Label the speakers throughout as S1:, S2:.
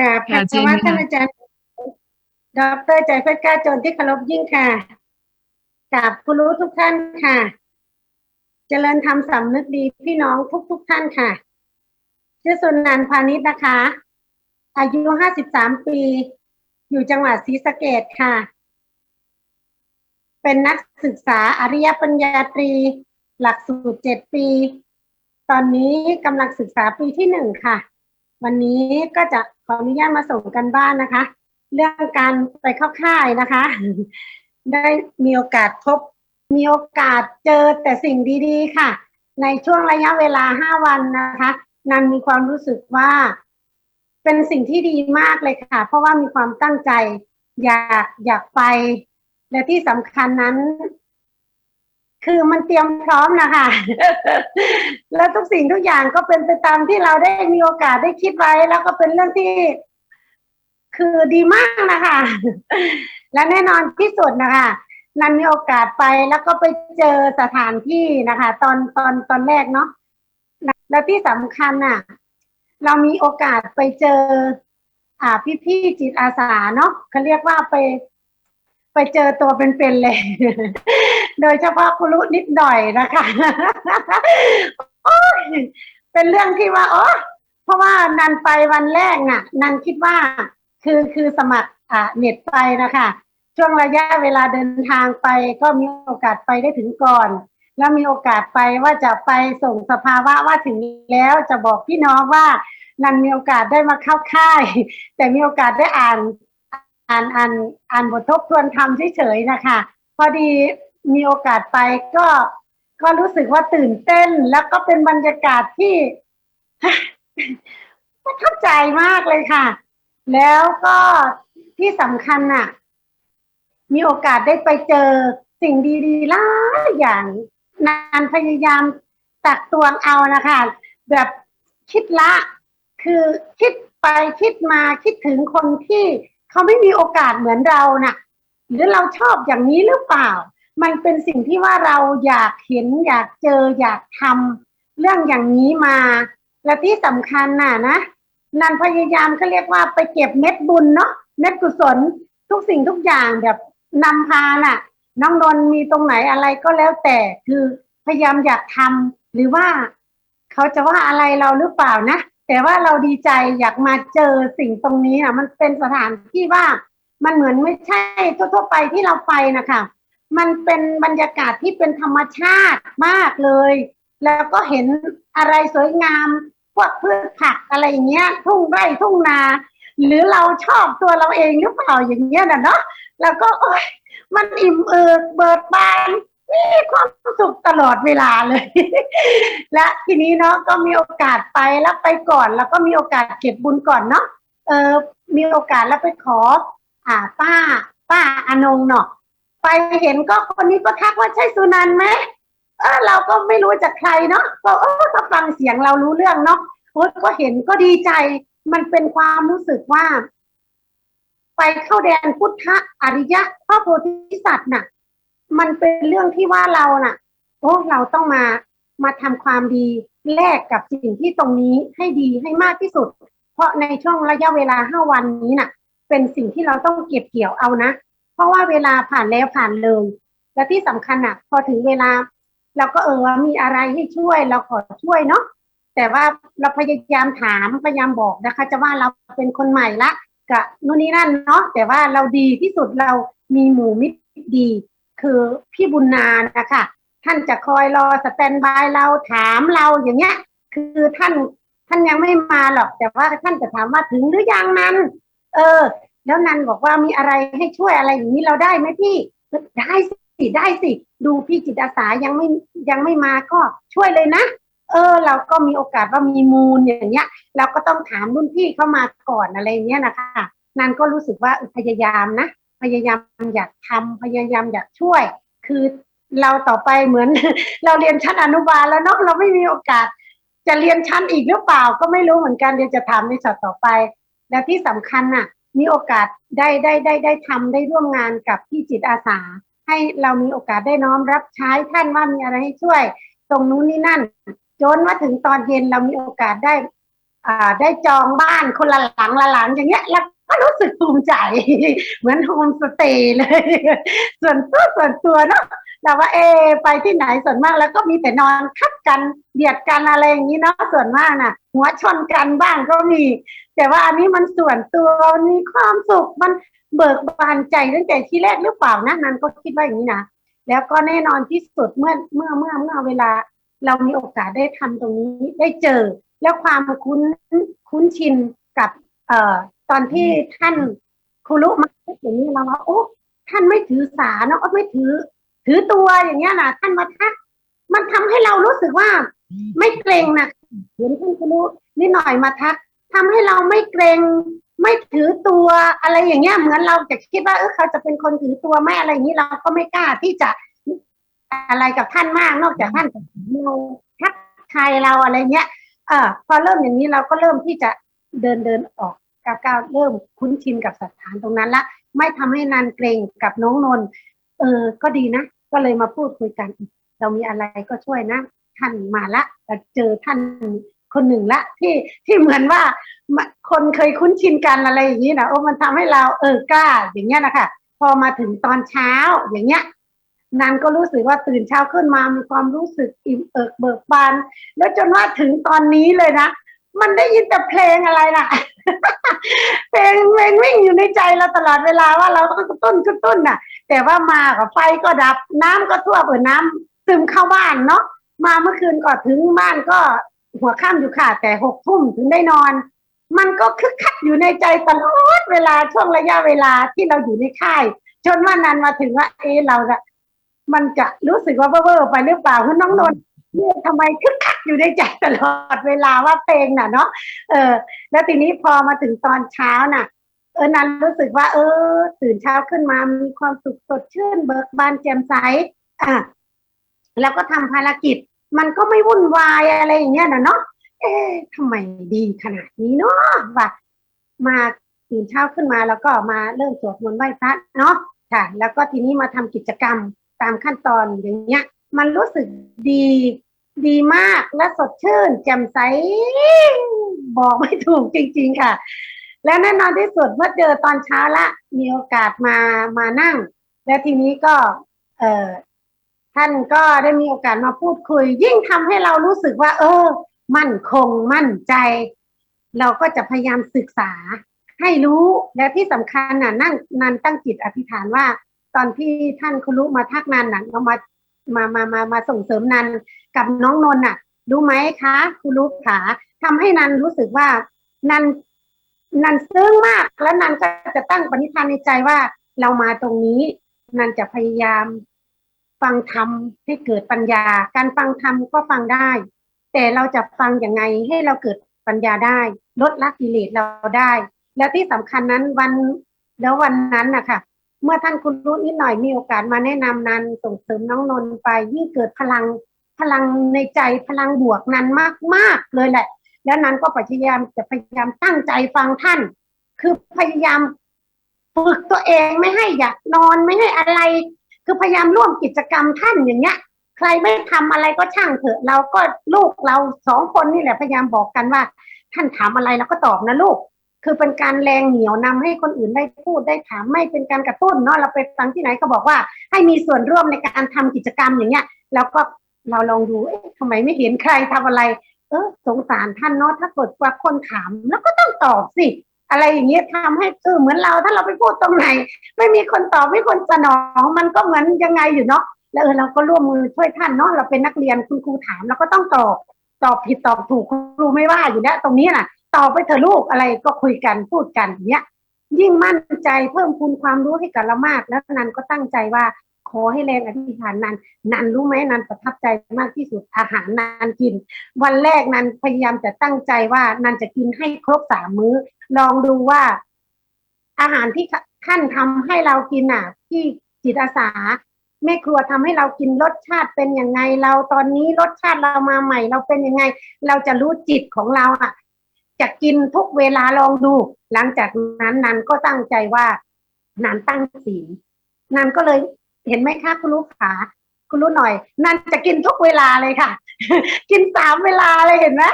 S1: ค่ะ
S2: ค่ะ
S1: พั
S2: เชิ
S1: ช
S2: ญ
S1: วั
S2: ค่ะ
S1: ท่านอาจารย์ดอกเตอรใจเพชรกล้าจนที่เคารพยิ่งค่ะกับผู้รู้ทุกท่านค่ะ เจริญธรรมสำนึกดีพี่น้องทุกทุกๆท่านค่ะ ชื่อสุนันท์พาณิชย์นะคะ อายุห้าสิบสามปี อยู่จังหวัดศรีสะเกษค่ะ เป็นนักศึกษาอริยปัญญาตรี หลักสูตรเจ็ดปี ตอนนี้กำลังศึกษาปีที่หนึ่งค่ะ วันนี้ก็จะขออนุญาตมาส่งกันบ้านนะคะ เรื่องการไปเข้าค่ายนะคะ ได้มีโอกาสพบมีโอกาสเจอแต่สิ่งดีๆค่ะ ในช่วงระยะเวลาห้าวันนะคะ นันมีความรู้สึกว่า เป็นสิ่งที่ดีมากเลยค่ะ เพราะว่ามีความตั้งใจ อยากอยากไป และที่สำคัญนั้น คือมันเตรียมพร้อมนะคะแล้วทุกสิ่งทุกอย่างก็เป็นไปตามที่เราได้มีโอกาสได้คิดไว้ แล้วก็เป็นเรื่องที่ คือดีมากนะคะ และแน่นอนที่สุดนะคะนันมีโอกาสไปแล้วก็ไปเจอสถานที่นะคะ ตอนตอนตอนแรกเนาะและที่สำคัญน่ะ เรามีโอกาสไปเจอ อ่าพี่พี่จิตอาสาเนาะเขาเรียกว่าไป ไปเจอตัวเป็นๆเลย โดยเฉพาะคุรุนิดหน่อยนะคะโอ๊ยเป็นเรื่องที่ว่าโอ้เพราะว่านันไปวันแรกน่ะ นันคิดว่าคือคือสมัครอ่าเน็ตไปนะคะ ช่วงระยะเวลาเดินทางไป ก็มีโอกาสไปได้ถึงก่อน แล้วมีโอกาสไปว่าจะไปส่งสภาวะว่าถึงแล้วจะบอกพี่น้องว่านันมีโอกาสได้มาเข้าค่าย แต่มีโอกาสได้อ่าน อ่านอ่านอ่านบททบทวนธรรมเฉยๆนะคะ พอดีมีโอกาสไปก็ก็รู้สึกว่าตื่นเต้นแล้วก็เป็นบรรยากาศที่ประทับใจมากเลยค่ะ แล้วก็ที่สำคัญน่ะ มีโอกาสได้ไปเจอสิ่งดีๆหลายอย่างนานพยายามตักตวงเอานะคะ แบบคิดละ คือคิดไปคิดมาคิดถึงคนที่ เขาไม่มีโอกาสเหมือนเราน่ะ หรือเราชอบอย่างนี้หรือเปล่า มันเป็นสิ่งที่ว่าเราอยากเห็นอยากเจออยากทำเรื่องอย่างนี้มา และที่สำคัญน่ะนะนันพยายามเขาเรียกว่าไปเก็บเม็ดบุญเนาะเม็ดกุศลทุกสิ่งทุกอย่างแบบนำพาน่ะ น้องนนมีตรงไหนอะไรก็แล้วแต่คือพยายามอยากทำหรือว่าเขาจะว่าอะไรเราหรือเปล่านะ แต่ว่าเราดีใจอยากมาเจอสิ่งตรงนี้นะมันเป็นสถานที่ว่ามันเหมือนไม่ใช่ทั่วๆไปที่เราไปนะคะมันเป็นบรรยากาศที่เป็นธรรมชาติมากเลย แล้วก็เห็นอะไรสวยงามพวกพืชผักอะไรอย่างเงี้ย ทุ่งไร่ทุ่งนา หรือเราชอบตัวเราเองหรือเปล่าอย่างเงี้ยนะเนาะแล้วก็โอ๊ยมันอิ่มเอิบเบิดบาน มีความสุขตลอดเวลาเลย และทีนี้เนาะก็มีโอกาสไปแล้วไปก่อน แล้วก็มีโอกาสเก็บบุญก่อนเนาะเออมีโอกาสแล้วไปขอ อ่า ป้า ป้าอนงเนาะไปเห็นก็คนนี้ก็ทักว่าใช่สุนันไหมเออเราก็ไม่รู้จากใครเนาะก็เออถ้าฟังเสียงเรารู้เรื่องเนาะโอ้ก็เห็นก็ดีใจ มันเป็นความรู้สึกว่า ไปเข้าแดนพุทธอริยะพระโพธิสัตว์น่ะ มันเป็นเรื่องที่ว่าเราน่ะโอ้เราต้องมามาทำความดีแลกกับสิ่งที่ตรงนี้ให้ดีให้มากที่สุด เพราะในช่วงระยะเวลาห้าวันนี้น่ะ เป็นสิ่งที่เราต้องเก็บเกี่ยวเอานะ เพราะว่าเวลาผ่านแล้วผ่านเลย และที่สำคัญอะ พอถึงเวลา เราก็เออมีอะไรให้ช่วยเราขอช่วยเนาะแต่ว่าเราพยายามถามพยายามบอกนะคะ จะว่าเราเป็นคนใหม่ละกับนู่นนี่นั่นเนาะแต่ว่าเราดีที่สุดเรามีหมู่มิตรดี คือพี่บุญนานะคะท่านจะคอยรอสแตนบายเราถามเราอย่างเงี้ย คือท่านท่านยังไม่มาหรอกแต่ว่าท่านจะถามว่าถึงหรือยังนั้น เออ แล้วนันบอกว่ามีอะไรให้ช่วยอะไรอย่างนี้เราได้ไหมพี่ได้สิได้สิดูพี่จิตอาสายังไม่ยังไม่มาก็ช่วยเลยนะเออ เราก็มีโอกาสว่ามีมูลอย่างเงี้ย เราก็ต้องถามรุ่นพี่เข้ามาก่อนอะไรเงี้ยนะคะนันก็รู้สึกว่าพยายามนะ พยายามอยากทำพยายามอยากช่วย คือเราต่อไปเหมือน เราเรียนชั้นอนุบาลแล้วเนาะเราไม่มีโอกาส จะเรียนชั้นอีกหรือเปล่า ก็ไม่รู้เหมือนกันเดี๋ยวจะถามในช็อตต่อไป และที่สำคัญน่ะ มีโอกาสได้ได้ได้ได้ทำได้ร่วมงานกับพี่จิตอาสา ให้เรามีโอกาสได้น้อมรับใช้ท่านว่ามีอะไรให้ช่วย ตรงนู้นนี่นั่นจนว่าถึงตอนเย็นเรามีโอกาสได้ อ่าได้จองบ้านคนละหลังละหลังอย่างเงี้ยแล้ว ก็รู้สึกภูมิใจ เหมือนโฮมสเตย์เลย ส่วนตัวส่วนตัวเนาะแต่ว่าเอไปที่ไหนส่วนมากแล้วก็มีแต่นอนคัดกันเบียดกันอะไรอย่างนี้เนาะส่วนมากน่ะ หัวชนกันบ้างก็มี แต่ว่าอันนี้มันส่วนตัวมีความสุขมันเบิกบานใจตั้งแต่ที่แรกหรือเปล่านะนันก็คิดว่าอย่างนี้นะแล้วก็แน่นอนที่สุดเมื่อเมื่อเมื่อเมื่อเวลา เรามีโอกาสได้ทำตรงนี้ได้เจอ แล้วความคุ้นคุ้นชินกับเอ่อ ตอนที่ท่านครูรุมาพูดอย่างนี้เราว่าโอ้ท่านไม่ถือสาเนาะไม่ถือ ถือตัวอย่างเงี้ยนะท่านมาทักมันทำให้เรารู้สึกว่า ไม่เกรงนะเห็นท่านครูรุนิดหน่อยมาทักทำให้เราไม่เกรงไม่ถือตัวอะไรอย่างเงี้ยเหมือนเราจะคิดว่าเออเขาจะเป็นคนถือตัวไม่อะไรอย่างนี้เราก็ไม่กล้าที่จะอะไรกับท่านมากนอกจากท่านจะเราทักทายเราอะไรเงี้ยเออพอเริ่มอย่างนี้เราก็เริ่มที่จะเดินเดินออก ก้าวก้าวเริ่มคุ้นชินกับสถานตรงนั้นละ ไม่ทำให้นันเกรงกับน้องนน์เออก็ดีนะ ก็เลยมาพูดคุยกัน เรามีอะไรก็ช่วยนะ ท่านมาละแต่เจอท่านคนหนึ่งละ ที่ที่เหมือนว่าคนเคยคุ้นชินกันอะไรอย่างนี้นะโอ้มันทำให้เราเออกล้าอย่างเงี้ยนะคะพอมาถึงตอนเช้าอย่างเงี้ยนันก็รู้สึกว่าตื่นเช้าขึ้นมามีความรู้สึกอิ่มเอิบเบิกบาน แล้วจนว่าถึงตอนนี้เลยนะ มันได้ยินแต่เพลงอะไรล่ะ เพลงเพลงวิ่งอยู่ในใจเราตลอดเวลาว่าเราก็กระตุ้นกระตุ้นน่ะ แต่ว่ามากับไฟก็ดับน้ำก็ท่วมเออน้ำซึมเข้าบ้านเนาะมาเมื่อคืนก็ถึงบ้านก็หัวค่ำอยู่ค่ะ แต่หกทุ่มถึงได้นอน มันก็คึกคักอยู่ในใจตลอดเวลาช่วงระยะเวลาที่เราอยู่ในค่ายจนว่านันมาถึงว่าเออเราจะมันจะรู้สึกว่าเว่อร์ไปหรือเปล่าคุณน้องนนท์ เนี่ยทำไมคึกคักอยู่ในใจตลอดเวลาว่าเพลงน่ะเนาะเออ แล้วทีนี้พอมาถึงตอนเช้าน่ะ เออนันรู้สึกว่า เออ ตื่นเช้าขึ้นมามีความสุขสดชื่นเบิกบานแจ่มใสอะแล้วก็ทำภารกิจ มันก็ไม่วุ่นวายอะไรอย่างเงี้ยนะเนาะเอ๊ะทำไมดีขนาดนี้เนาะว่ามาตื่นเช้าขึ้นมาแล้วก็มาเริ่มสวดมนต์ไหว้พระเนาะค่ะ แล้วก็ทีนี้มาทำกิจกรรมตามขั้นตอนอย่างเงี้ย มันรู้สึกดี ดีมากและสดชื่นแจ่มใส บอกไม่ถูกจริง ๆ ค่ะ และแน่นอนที่สุดเมื่อเจอตอนเช้าละมีโอกาสมามานั่ง และทีนี้ก็ เออท่านก็ได้มีโอกาสมาพูดคุย ยิ่งทำให้เรารู้สึกว่า เออ มั่นคงมั่นใจ เราก็จะพยายามศึกษาให้รู้และที่สำคัญน่ะนั่งนันตั้งจิตอธิษฐานว่า ตอนที่ท่านคุณรู้มาทักนันน่ะเรามา มามามามาส่งเสริมนันกับน้องนนท์น่ะ รู้ไหมคะคุณรู้ขาทำให้นันรู้สึกว่านันนันซึ้งมากแล้วนันก็จะตั้งปณิธานในใจว่าเรามาตรงนี้ นันจะพยายามฟังธรรมให้เกิดปัญญา การฟังธรรมก็ฟังได้ แต่เราจะฟังอย่างไงให้เราเกิดปัญญาได้ ลดละกิเลสเราได้ แล้วที่สำคัญนั้นวันแล้ววันนั้นนะคะ เมื่อท่านคุณรู้นิดหน่อยมีโอกาสมาแนะนำนันส่งเสริมน้องนนท์ไป ยิ่งเกิดพลังพลังในใจพลังบวกนันมากมากเลยแหละ แล้วนั้นก็พยายามจะพยายามตั้งใจฟังท่าน คือพยายามฝึกตัวเองไม่ให้อยากนอนไม่ให้อะไร คือพยายามร่วมกิจกรรมท่านอย่างเงี้ย ใครไม่ทำอะไรก็ช่างเถอะ เราก็ลูกเราสองคนนี่แหละพยายามบอกกันว่า ท่านถามอะไรเราก็ตอบนะลูก คือเป็นการแรงเหนียวนำให้คนอื่นได้พูดได้ถามไม่เป็นการกระตุ้นเนาะเราไปฟังที่ไหนก็บอกว่า ให้มีส่วนร่วมในการทำกิจกรรมอย่างเงี้ยแล้วก็เราลองดูเอ๊ะทำไมไม่เห็นใครทำอะไร เออสงสารท่านเนาะถ้าเกิดว่าคนถามแล้วก็ต้องตอบสิอะไรอย่างเงี้ยทำให้เออเหมือนเราถ้าเราไปพูดตรงไหน ไม่มีคนตอบไม่มีคนสนองมันก็เหมือนยังไงอยู่เนาะแล้วเออเราก็ร่วมมือช่วยท่านเนาะเราเป็นนักเรียนคุณครูถามเราก็ต้องตอบตอบผิดตอบถูกครูไม่ว่าอยู่แล้วตรงนี้น่ะ ตอบไปเถอะลูกอะไรก็คุยกันพูดกันเงี้ย ยิ่งมั่นใจเพิ่มพูนความรู้ให้กับเรามาก แล้วนันก็ตั้งใจว่าขอให้แรงอธิษฐานนันนันรู้ไหมนันประทับใจมากที่สุดอาหารนันกิน วันแรกนันพยายามจะตั้งใจว่านันจะกินให้ครบสามมื้อ ลองดูว่า อาหารที่ท่านทำให้เรากินน่ะ ที่จิตอาสาแม่ครัวทำให้เรากินรสชาติเป็นยังไงเราตอนนี้รสชาติเรามาใหม่ เราเป็นยังไง เราจะรู้จิตของเราอะ จะกินทุกเวลาลองดู หลังจากนั้นนันก็ตั้งใจว่านันตั้งศีลนันก็เลยเห็นไหมคะคุณลูกขาคุณรู้หน่อย นันจะกินทุกเวลาเลยค่ะ กินสามเวลาเลยเห็นไหม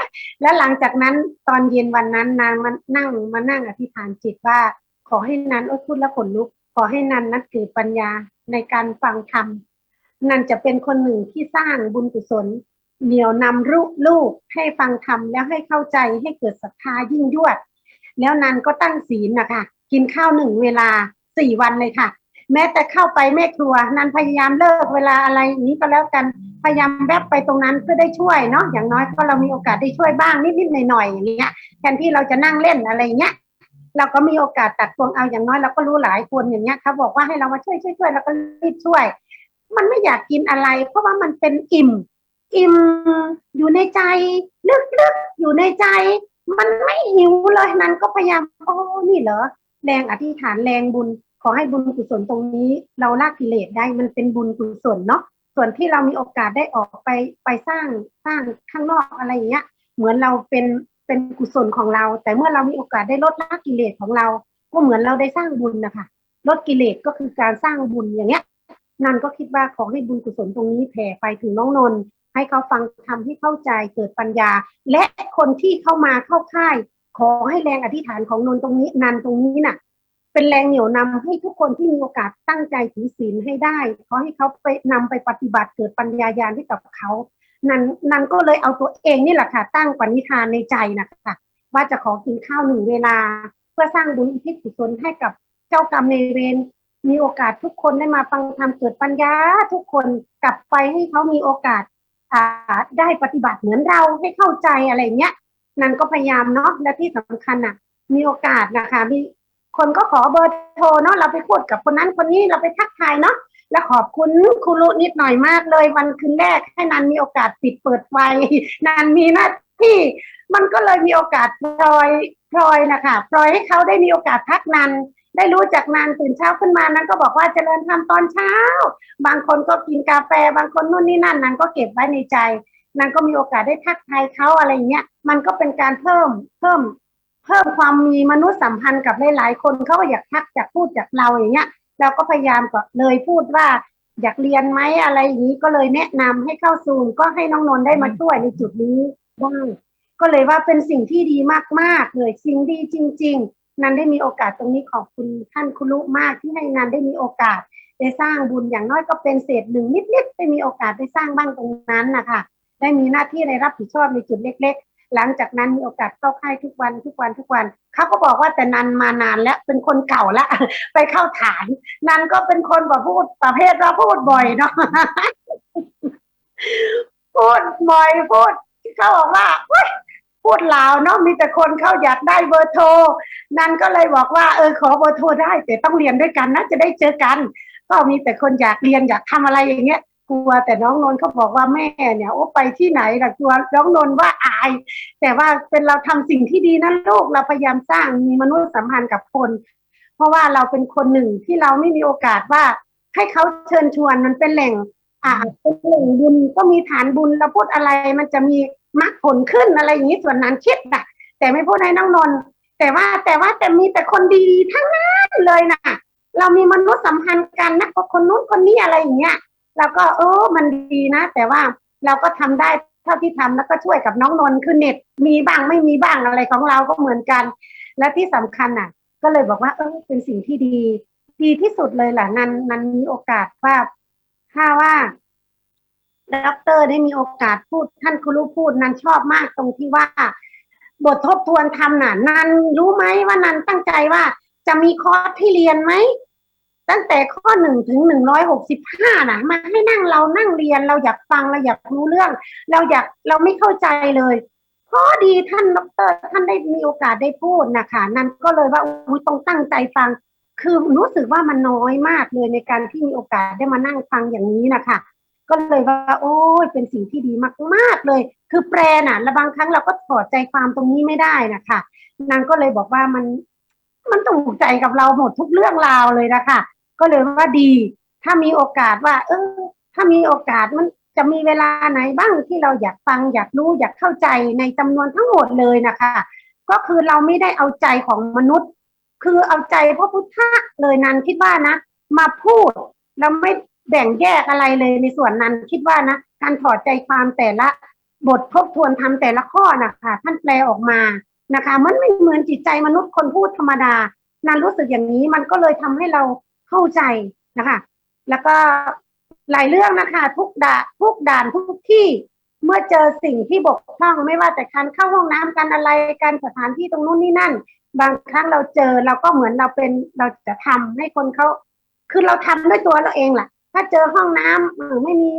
S1: แล้วหลังจากนั้นตอนเย็นวันนั้นนางมานั่งมานั่งอธิษฐานจิตว่า ขอให้นันโอ้พูดแล้วขนลุก ขอให้นันนัดเกิดปัญญาในการฟังธรรมนันจะเป็นคนหนึ่งที่สร้างบุญกุศล เหนี่ยวนำลูกลูกให้ฟังธรรมแล้วให้เข้าใจให้เกิดศรัทธายิ่งยวด แล้วนันก็ตั้งศีลนะคะ กินข้าวหนึ่งเวลาสี่วันเลยค่ะ แม้แต่เข้าไปแม่ครัว นันพยายามเลิกเวลาอะไรนี้ก็แล้วกันพยายามแวบไปตรงนั้นเพื่อได้ช่วยเนาะอย่างน้อยก็เรามีโอกาสได้ช่วยบ้างนิดๆหน่อยๆอย่างเงี้ยแทนที่เราจะนั่งเล่นอะไรเงี้ยเราก็มีโอกาสตัดตวงเอาอย่างน้อยเราก็รู้หลายคนอย่างเงี้ยเขาบอกว่าให้เรามาช่วยช่วยช่วยเราก็รีบช่วย มันไม่อยากกินอะไร เพราะว่ามันเป็นอิ่ม อิ่มอยู่ในใจลึกๆอยู่ในใจ มันไม่หิวเลยนั้นก็พยายามโอ้นี่เหรอแรงอธิษฐานแรงบุญ ขอให้บุญกุศลตรงนี้ เราละกิเลสได้มันเป็นบุญกุศลเนาะส่วนที่เรามีโอกาสได้ออกไปไปสร้างสร้างข้างนอกอะไรอย่างเงี้ย เหมือนเราเป็นเป็นกุศลของเรา แต่เมื่อเรามีโอกาสได้ลดละกิเลสของเรา ก็เหมือนเราได้สร้างบุญนะคะลดกิเลสก็คือการสร้างบุญอย่างเงี้ยนันก็คิดว่าขอให้บุญกุศลตรงนี้แผ่ไปถึงน้องนนท์ ให้เขาฟังทำให้เข้าใจเกิดปัญญา และคนที่เข้ามาเข้าค่าย ขอให้แรงอธิษฐานของนนท์ตรงนี้นันตรงนี้น่ะ เป็นแรงเหนี่ยวนำให้ทุกคนที่มีโอกาสตั้งใจถือศีลให้ได้ขอให้เขาไปนำไปปฏิบัติเกิดปัญญาญาณให้กับเขานันนันก็เลยเอาตัวเองนี่แหละค่ะตั้งปณิธานในใจนะคะว่าจะขอกินข้าวหนึ่งเวลา เพื่อสร้างบุญอุทิศกุศลให้กับเจ้ากรรมในเวรมีโอกาสทุกคนได้มาฟังธรรมเกิดปัญญาทุกคนกลับไปให้เขามีโอกาส ได้ปฏิบัติเหมือนเราให้เข้าใจอะไรเงี้ยนันก็พยายามเนาะและที่สำคัญอะ มีโอกาสนะคะมีคนก็ขอเบอร์โทรเนาะเราไปพูดกับคนนั้นคนนี้เราไปทักทายเนาะแล้วขอบคุณครูรุนิดหน่อยมากเลย วันคืนแรกให้นันมีโอกาสปิดเปิดไฟนันมีหน้าที่มันก็เลยมีโอกาสพลอยพลอยนะคะพลอยให้เขาได้มีโอกาสทักนัน ได้รู้จักนันตื่นเช้าขึ้นมานั้นก็บอกว่าเจริญธรรมตอนเช้า บางคนก็กินกาแฟ บางคนนู่นนี่นั่นนันก็เก็บไว้ในใจ นันก็มีโอกาสได้ทักทายเขาอะไรเงี้ยมันก็เป็นการเพิ่มเพิ่ม เพิ่มความมีมนุษยสัมพันธ์กับหลายๆคนเขาก็อยากทักอยากพูดจากเราอย่างเงี้ยเราก็พยายามก็เลยพูดว่าอยากเรียนไหมอะไรอย่างนี้ก็เลยแนะนำให้เข้าซูมก็ให้น้องนนท์ได้มาช่วยในจุดนี้บ้างก็เลยว่าเป็นสิ่งที่ดีมากๆเลยสิ่งดีจริง ๆ นันได้มีโอกาสตรงนี้ขอบคุณท่านคุณลุมากที่ให้นันได้มีโอกาสได้สร้างบุญอย่างน้อยก็เป็นเศษหนึ่งนิดๆได้มีโอกาสได้สร้างบ้างตรงนั้นนะคะได้มีหน้าที่ในรับผิดชอบในจุดเล็ก ๆ หลังจากนั้นมีโอกาสเข้าค่ายทุกวันทุกวันทุกวันเขาก็บอกว่าแต่นันมานานแล้วเป็นคนเก่าละไปเข้าฐาน นันก็เป็นคนแบบพูดประเภทว่าพูดบ่อยเนาะพูดบ่อยพูดเขาบอกว่า พูดลาวเนาะมีแต่คนเขาอยากได้เบอร์โทรนันก็เลยบอกว่าเออขอเบอร์โทรได้ แต่ต้องเรียนด้วยกันนะจะได้เจอกัน ก็มีแต่คนอยากเรียนอยากทำอะไรอย่างเงี้ยกลัวแต่น้องนนท์เขาบอกว่าแม่เนี่ยโอ้ไปที่ไหนล่ะกลัวน้องนนท์ว่าอาย แต่ว่าเป็นเราทำสิ่งที่ดีนะลูกเราพยายามสร้างมีมนุษยสัมพันธ์กับคน เพราะว่าเราเป็นคนหนึ่งที่เราไม่มีโอกาสว่า ให้เขาเชิญชวนมันเป็นแหล่ง อ่าเป็นแหล่งบุญก็มีฐานบุญเราพูดอะไรมันจะมี มรรคผลขึ้นอะไรอย่างนี้ส่วนนั้นคิดนะแต่ไม่พูดให้น้องนนท์แต่ว่าแต่ว่าแต่มีแต่คนดีทั้งนั้นเลยนะเรามีมนุษยสัมพันธ์กันนะกคนนู้นคนนี้อะไรอย่างเงี้ยแล้วก็เออมันดีนะ แต่ว่าเราก็ทำได้เท่าที่ทำแล้วก็ช่วยกับน้องนนท์คือเน็ตมีบ้างไม่มีบ้างอะไรของเราก็เหมือนกัน และที่สำคัญน่ะ ก็เลยบอกว่า เออเป็นสิ่งที่ดี ดีที่สุดเลยแหละนันนันมีโอกาสว่าถ้าว่า ด็อกเตอร์ได้มีโอกาสพูด ท่านครูพูดนันชอบมากตรงที่ว่า บททบทวนทำน่ะนันรู้ไหมว่านันตั้งใจว่า จะมีคอร์สที่เรียนไหมตั้งแต่ข้อหนึ่งถึงหนึ่งร้อยหกสิบห้านะมาให้นั่งเรานั่งเรียนเราอยากฟังเราอยากรู้เรื่อง เราอยากเราไม่เข้าใจเลยพอดีท่านดรท่านได้มีโอกาสได้พูดนะคะนั่นก็เลยว่าอุ้ยต้องตั้งใจฟัง คือรู้สึกว่ามันน้อยมากเลยในการที่มีโอกาสได้มานั่งฟังอย่างนี้นะคะ ก็เลยว่า โอ้ยเป็นสิ่งที่ดีมากๆเลย คือแปลน่ะและบางครั้งเราก็ถอดใจความตรงนี้ไม่ได้นะคะนางก็เลยบอกว่ามันมันถูกใจกับเราหมดทุกเรื่องราวเลยนะคะก็เลยว่าดี ถ้ามีโอกาสว่า เออถ้ามีโอกาสมันจะมีเวลาไหนบ้างที่เราอยากฟังอยากรู้อยากเข้าใจในจำนวนทั้งหมดเลยนะคะ ก็คือเราไม่ได้เอาใจของมนุษย์ คือเอาใจพระพุทธะเลยนันคิดว่านะ มาพูดเราไม่ แบ่งแยกอะไรเลยในส่วนนั้น คิดว่านะการถอดใจความแต่ละบททบทวนทำแต่ละข้อนะคะท่านแปลออกมานะคะ มันไม่เหมือนจิตใจมนุษย์คนพูดธรรมดานันรู้สึกอย่างนี้มันก็เลยทำให้เราเข้าใจนะคะ แล้วก็หลายเรื่องนะคะ ทุกด่าทุกด่านทุกที่ เมื่อเจอสิ่งที่บกพร่องไม่ว่าแต่การเข้าห้องน้ำการอะไรการสถานที่ตรงนู้นนี่นั่น บางครั้งเราเจอเราก็เหมือนเราเป็นเราจะทำให้คนเขาคือเราทำด้วยตัวเราเองแหละ ถ้าเจอห้องน้ำเออไม่มี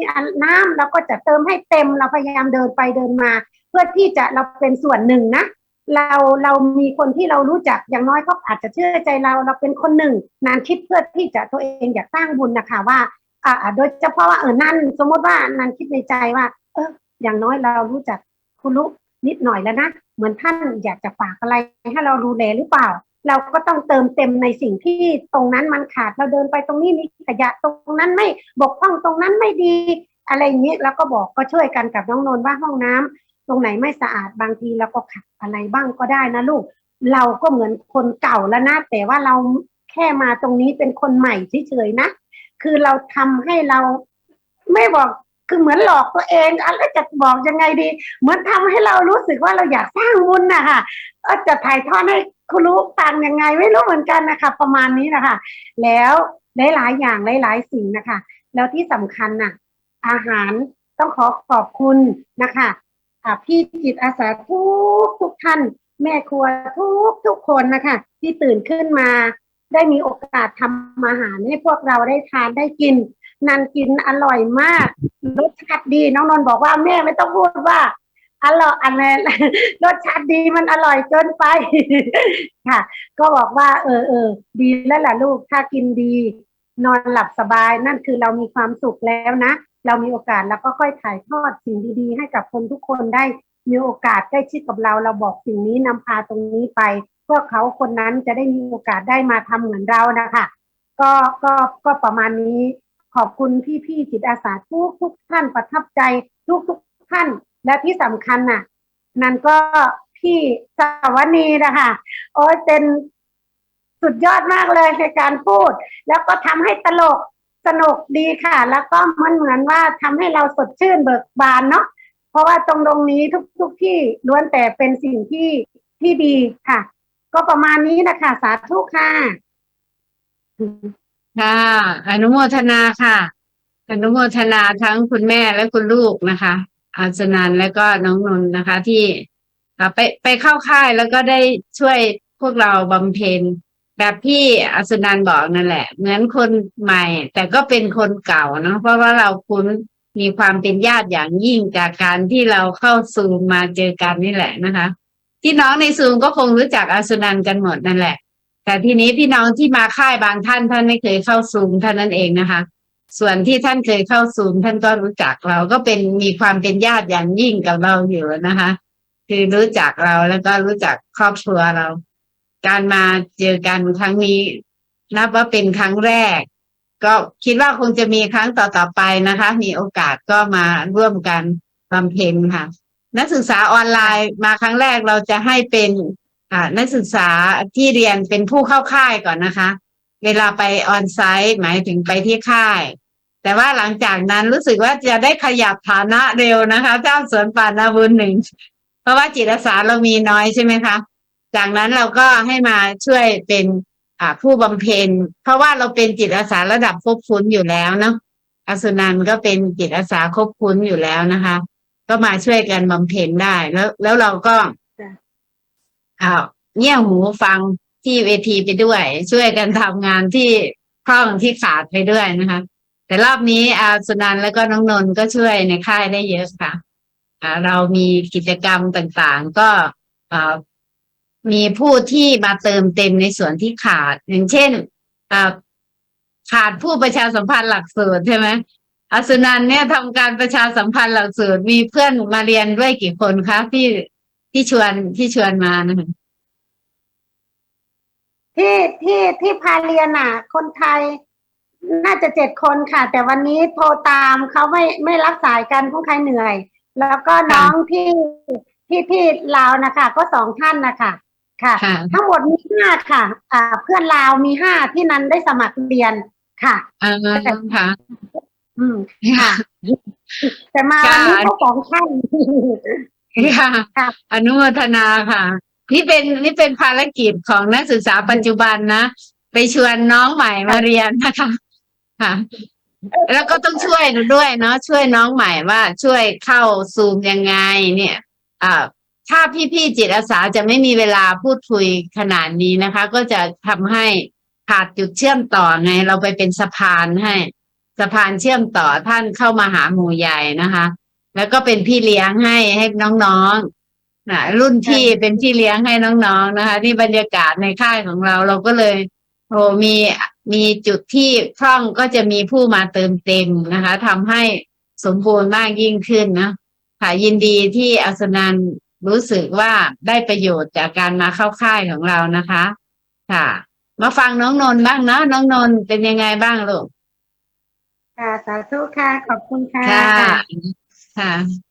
S1: น้ำเราก็จะเติมให้เต็มเราพยายามเดินไปเดินมา เพื่อที่จะเราเป็นส่วนหนึ่งนะเราเรามีคนที่เรารู้จักอย่างน้อยเขาอาจจะเชื่อใจเราเราเป็นคนหนึ่ง นานคิดเพื่อที่จะตัวเองอยากสร้างบุญนะคะว่าอ่าโดยเฉพาะว่าเออนั่น สมมติว่านันคิดในใจว่า เอออย่างน้อยเรารู้จักคุณลุนิดหน่อยแล้วนะเหมือนท่านอยากจะฝากอะไรให้เราดูแลหรือเปล่า เราก็ต้องเติมเต็มในสิ่งที่ตรงนั้นมันขาดเราเดินไปตรงนี้มีขยะตรงนั้นไม่บกพร่องตรงนั้นไม่ดี อะไรอย่างนี้แล้วก็บอกก็ช่วยกันกับน้องนนท์ว่าห้องน้ำตรงไหนไม่สะอาดบางทีเราก็ขัดอะไรบ้างก็ได้นะลูก เราก็เหมือนคนเก่าแล้วนะแต่ว่าเราแค่มาตรงนี้เป็นคนใหม่เฉยๆนะ คือเราทำให้เราไม่บอก คือเหมือนหลอกตัวเองอะไรจะบอกยังไงดี เหมือนทำให้เรารู้สึกว่าเราอยากสร้างบุญนะคะเออจะถ่ายทอดให้คุณรู้ตังยังไงไม่รู้เหมือนกันนะคะ ประมาณนี้นะคะ แล้วหลายๆอย่างหลายๆสิ่งนะคะ แล้วที่สำคัญน่ะ อาหารต้องขอขอบคุณนะคะพี่จิตอาสาทุกทุกท่าน แม่ครัวทุกทุกคนนะคะ ที่ตื่นขึ้นมา ได้มีโอกาสทำอาหารให้พวกเราได้ทานได้กิน นันกินอร่อยมากรสชาติดีน้องนนท์บอกว่าแม่ไม่ต้องพูดว่าอร่อยอันนั้นรสชาติดีมันอร่อยเกินไป ค่ะ ก็บอกว่า เออเออดีแล้วล่ะลูกถ้ากินดี นอนหลับสบายนั่นคือเรามีความสุขแล้วนะ เรามีโอกาสแล้วก็ค่อยถ่ายทอดสิ่งดี ๆ ให้กับคนทุกคนได้มีโอกาสใกล้ชิดกับเรา เราบอกสิ่งนี้นำพาตรงนี้ไปเพื่อเขาคนนั้นจะได้มีโอกาสได้มาทำเหมือนเรานะคะ ก็ก็ก็ประมาณนี้ ขอบคุณพี่ๆจิตอาสาทุกทุกท่านประทับใจทุกทุกท่าน และที่สำคัญน่ะ นั่นก็พี่สาวนีนะคะโอ้ยเป็นสุดยอดมากเลยในการพูด แล้วก็ทำให้ตลกสนุกดีค่ะ แล้วก็มันเหมือนว่าทำให้เราสดชื่นเบิกบานเนาะเพราะว่าตรงตรงนี้ทุกทุกที่ล้วนแต่เป็นสิ่งที่ที่ดีค่ะ ก็ประมาณนี้นะคะ สาธุค่ะ
S2: ค่ะ อนุโมทนาค่ะ อนุโมทนาทั้งคุณแม่และคุณลูกนะคะ อาสนันและก็น้องนนท์นะคะ ที่ไปไปเข้าค่ายแล้วก็ได้ช่วยพวกเราบำเพ็ญแบบพี่อัสนันบอกนั่นแหละ เหมือนคนใหม่ แต่ก็เป็นคนเก่าเนาะเพราะว่าเราคุ้นมีความเป็นญาติอย่างยิ่งจากการที่เราเข้าซูมมาเจอกันนี่แหละนะคะ ที่น้องในซูมก็คงรู้จักอัสนันกันหมดนั่นแหละ แต่ทีนี้พี่น้องที่มาค่ายบางท่านท่านไม่เคยเข้าซูมท่านนั้นเองนะคะ ส่วนที่ท่านเคยเข้าซูมท่านก็รู้จักเราก็เป็นมีความเป็นญาติอย่างยิ่งกับเราอยู่นะคะ คือรู้จักเราแล้วก็รู้จักครอบครัวเรา การมาเจอกันครั้งนี้ นับว่าเป็นครั้งแรก ก็คิดว่าคงจะมีครั้งต่อๆไปนะคะ มีโอกาสก็มาร่วมกันบำเพ็ญค่ะ นักศึกษาออนไลน์มาครั้งแรกเราจะให้เป็น นักศึกษาที่เรียนเป็นผู้เข้าค่ายก่อนนะคะ เวลาไปออนไซต์หมายถึงไปที่ค่าย แต่ว่าหลังจากนั้นรู้สึกว่าจะได้ขยับฐานะเร็วนะคะ เจ้าสวนป่านาบุญหนึ่ง เพราะว่าจิตอาสาเรามีน้อยใช่ไหมคะ จากนั้นเราก็ให้มาช่วยเป็นผู้บำเพ็ญ เพราะว่าเราเป็นจิตอาสาระดับครบคุ้นอยู่แล้วเนาะอสุนันก็เป็นจิตอาสาครบคุ้นอยู่แล้วนะคะ ก็มาช่วยกันบำเพ็ญได้แล้วแล้วเราก็ อ่าเงี่ยหูฟังที่เวทีไปด้วย ช่วยกันทำงานที่คล่องที่ขาดไปด้วยนะคะ แต่รอบนี้อาสุนันแล้วก็น้องนนท์ก็ช่วยในค่ายได้เยอะค่ะอ่าเรามีกิจกรรมต่างๆ ก็อ่ามีผู้ที่มาเติมเต็มในส่วนที่ขาด อย่างเช่นอ่าขาดผู้ประชาสัมพันธ์หลักสูตรใช่ไหมอาสุนันเนี่ยทำการประชาสัมพันธ์หลักสูตรมีเพื่อนมาเรียนด้วยกี่คนคะที่ ที่ชวนที่ชวนมานะคะ
S1: ที่ที่ที่พาเรียนอะ คนไทยน่าจะเจ็ดคนค่ะ แต่วันนี้โทรตามเขาไม่ไม่รับสายกันผู้ใครเหนื่อย แล้วก็น้องที่ที่ที่ลาวนะคะ ก็สองท่านนะคะค่ะ
S2: ค่ะ
S1: ทั้งหมดมีห้าค่ะ อ่า เพื่อนลาวมีห้าที่นั้นได้สมัครเรียนค่ะ
S2: อ่าค่ะ
S1: อืมค่ะ แต่มาวันนี้ก็สองท่าน
S2: ค่ะอนุโมทนาค่ะ นี่เป็นนี่เป็นภารกิจของนักศึกษาปัจจุบันนะ ไปชวนน้องใหม่มาเรียนนะคะค่ะ แล้วก็ต้องช่วยด้วยเนาะช่วยน้องใหม่ว่าช่วยเข้าซูมยังไง เนี่ยอ่าถ้าพี่ๆจิตอาสาจะไม่มีเวลาพูดคุยขนาดนี้นะคะ ก็จะทำให้ขาดจุดเชื่อมต่อไง เราไปเป็นสะพานให้ สะพานเชื่อมต่อท่านเข้ามาหาหมู่ใหญ่นะคะ แล้วก็เป็นพี่เลี้ยงให้ให้น้องๆนะรุ่นพี่เป็นพี่เลี้ยงให้น้องๆนะคะนี่บรรยากาศในค่ายของเราเราก็เลยโอ้มีมีจุดที่พร่องก็จะมีผู้มาเติมเต็มนะคะทำให้สมบูรณ์มากยิ่งขึ้นนะค่ะยินดีที่อัสนันรู้สึกว่าได้ประโยชน์จากการมาเข้าค่ายของเรานะคะ ค่ะ มาฟังน้องนนท์บ้างเนาะน้องนนท์เป็นยังไงบ้างลูก
S1: ค่ะสาธุค่ะ ขอบคุณค่ะ
S2: ค่ะค่ะ